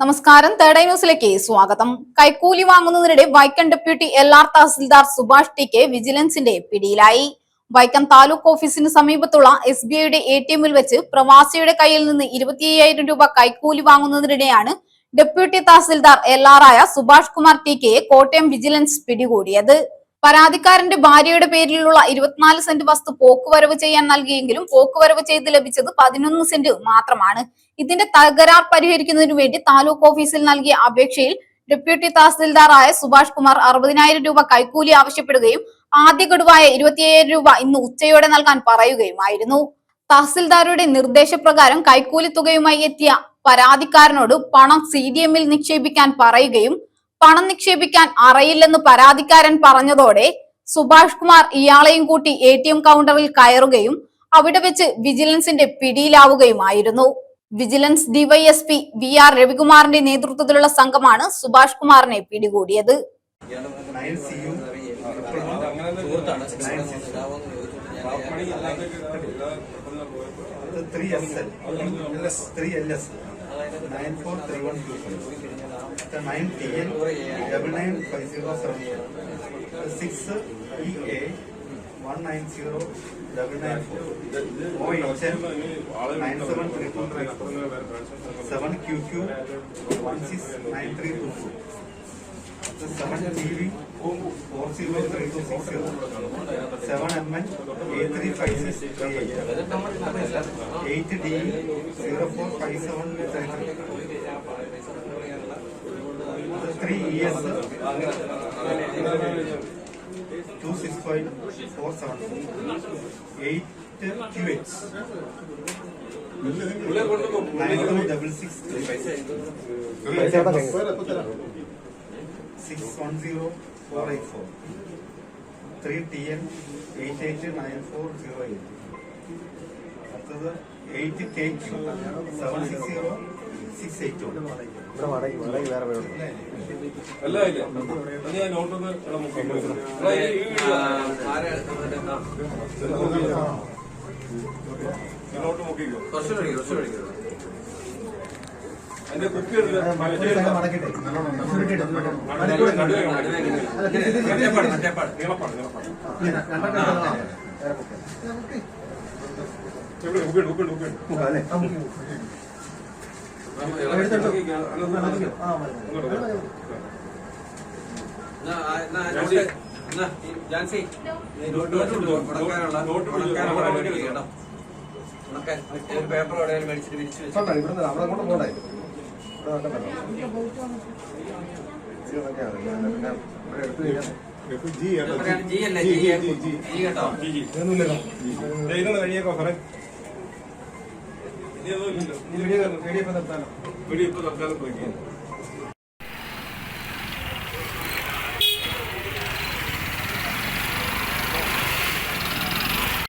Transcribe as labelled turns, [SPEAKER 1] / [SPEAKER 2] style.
[SPEAKER 1] നമസ്കാരം. തേർഡ് ന്യൂസിലേക്ക് സ്വാഗതം. കൈക്കൂലി വാങ്ങുന്നതിനിടെ Vaikom deputy L R tahsildar Subhash T K വിജിലൻസിന്റെ പിടിയിലായി. വൈക്കം താലൂക്ക് ഓഫീസിന് സമീപത്തുള്ള എസ് ബി ഐയുടെ എ ടി എമ്മിൽ വെച്ച് പ്രവാസിയുടെ കയ്യിൽ നിന്ന് ഇരുപത്തി അയ്യായിരം രൂപ കൈക്കൂലി വാങ്ങുന്നതിനിടെയാണ് ഡെപ്യൂട്ടി തഹസിൽദാർ എൽ ആർ ആയ സുഭാഷ് കുമാർ ടി കെയെ കോട്ടയം വിജിലൻസ് പിടികൂടിയത്. പരാതിക്കാരന്റെ ഭാര്യയുടെ പേരിലുള്ള ഇരുപത്തിനാല് സെന്റ് വസ്തു പോക്കുവരവ് ചെയ്യാൻ നൽകിയെങ്കിലും പോക്കുവരവ് ചെയ്ത് ലഭിച്ചത് പതിനൊന്ന് സെന്റ് മാത്രമാണ്. ഇതിന്റെ തകരാർ പരിഹരിക്കുന്നതിനു വേണ്ടി താലൂക്ക് ഓഫീസിൽ നൽകിയ അപേക്ഷയിൽ ഡെപ്യൂട്ടി തഹസിൽദാറായ സുഭാഷ് കുമാർ അറുപതിനായിരം രൂപ കൈക്കൂലി ആവശ്യപ്പെടുകയും ആദ്യ ഗഡുവായ ഇരുപത്തിയ്യായിരം രൂപ ഇന്ന് ഉച്ചയോടെ നൽകാൻ പറയുകയുമായിരുന്നു. തഹസിൽദാരുടെ നിർദ്ദേശപ്രകാരം കൈക്കൂലി തുകയുമായി എത്തിയ പരാതിക്കാരനോട് പണം സി ഡി എമ്മിൽ നിക്ഷേപിക്കാൻ പറയുകയും പണം നിക്ഷേപിക്കാൻ അറിയില്ലെന്ന് പരാതിക്കാരൻ പറഞ്ഞതോടെ സുഭാഷ് കുമാർ ഇയാളെയും കൂട്ടി എ ടി എം കൗണ്ടറിൽ കയറുകയും അവിടെ വെച്ച് വിജിലൻസിന്റെ പിടിയിലാവുകയുമായിരുന്നു. വിജിലൻസ് ഡിവൈഎസ്പി വി ആർ രവികുമാറിന്റെ നേതൃത്വത്തിലുള്ള സംഘമാണ് സുഭാഷ് കുമാറിനെ പിടികൂടിയത്.
[SPEAKER 2] Three S L. Three L S. Nine four three one two five nine T N double nine five zero seven six E A one nine zero double nine four O H N nine seven three two seven Q Q one six nine three two four seven G V four zero three two six seven M N A three five six three eight D zero four five seven three three three years two six five four seven eight Q H nine double six three five six one zero four eight four three T N eight eight nine four zero eight അടുത്തത് eight K seven six zero six eight one ോട്ട്
[SPEAKER 3] അല്ല ഇല്ല ഞാൻ നോട്ടൊന്ന് not മുക്കിക്കോ അതിന്റെ കുപ്പി എവിടെ കുപ്പി.
[SPEAKER 4] Jancy.
[SPEAKER 3] Note പിടിച്ചോ. Note.
[SPEAKER 4] ഒരു പേപ്പർ എവിടെയെങ്കിലും മേടിച്ചിട്ട് വിരിച്ചു വെച്ചു
[SPEAKER 3] കഴിയേക്കോ സാറേ വീഡിയോ ഇപ്പൊ തൽക്കാലം പോയി